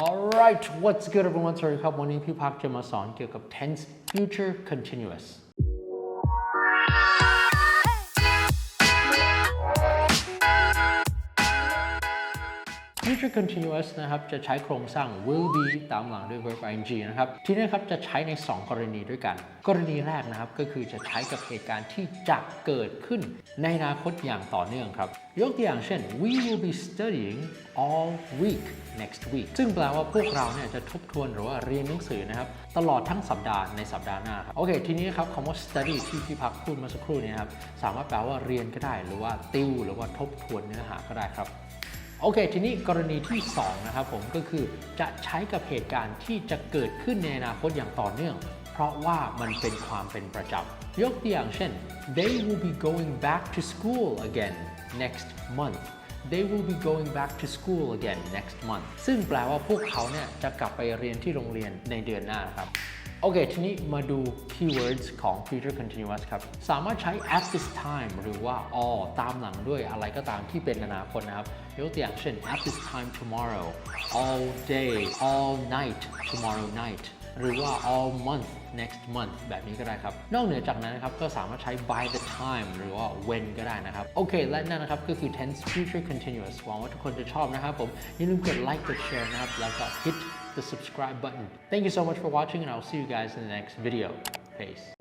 Alright what's good everyone สวัสดีครับ วันนี้พี่พักจะมาสอนเกี่ยวกับ tense future continuous Future continuous นะครับจะใช้โครงสร้าง will be ตามหลังด้วย verb ing นะครับ ทีนี้ครับจะใช้ใน 2 กรณีด้วยกัน กรณีแรกนะครับก็คือจะใช้กับเหตุการณ์ที่จะเกิดขึ้นในอนาคตอย่างต่อเนื่องครับ ยกตัวอย่างเช่น we will be studying all week next week ซึ่งแปลว่าพวกเราเนี่ยจะทบทวนหรือว่าเรียนหนังสือนะครับ ตลอดทั้งสัปดาห์ในสัปดาห์หน้าครับ โอเค ทีนี้ครับคำว่า study ที่พี่พักพูดมาสักครู่นี้นะครับ สามารถแปลว่าเรียนก็ได้ หรือว่าติวหรือว่าทบทวนเนื้อหาก็ได้ครับ โอเค ทีนี้กรณีที่ 2 นะครับผมก็คือจะใช้กับเหตุการณ์ที่จะเกิดขึ้นในอนาคตอย่างต่อเนื่อง เพราะว่ามันเป็นความเป็นประจำยกตัวอย่างเช่น they will be going back to school again next month they will be going back to school again next month ซึ่งแปลว่าพวกเขาเนี่ยจะกลับไปเรียนที่โรงเรียนในเดือนหน้าครับ โอเค ทีนี้มาดู keywords ของ future continuous ครับ สามารถใช้ at this time หรือว่า all ตามหลังด้วยอะไรก็ตามที่เป็นอนาคตนะครับยกตัวอย่างเช่น at this time tomorrow all day all night tomorrow night หรือว่า all month next month แบบนี้ก็ได้ครับ นอกเหนือจากนั้นนะครับ ก็สามารถใช้ by the time หรือว่า when ก็ได้นะครับ โอเค และนั่นนะครับ ก็คือ tense future continuous หวังว่าทุกคนจะชอบนะครับผม อย่าลืมกด like กด share นะครับ แล้วก็ hit the subscribe button. Thank you so much for watching and I'll see you guys in the next video. Peace.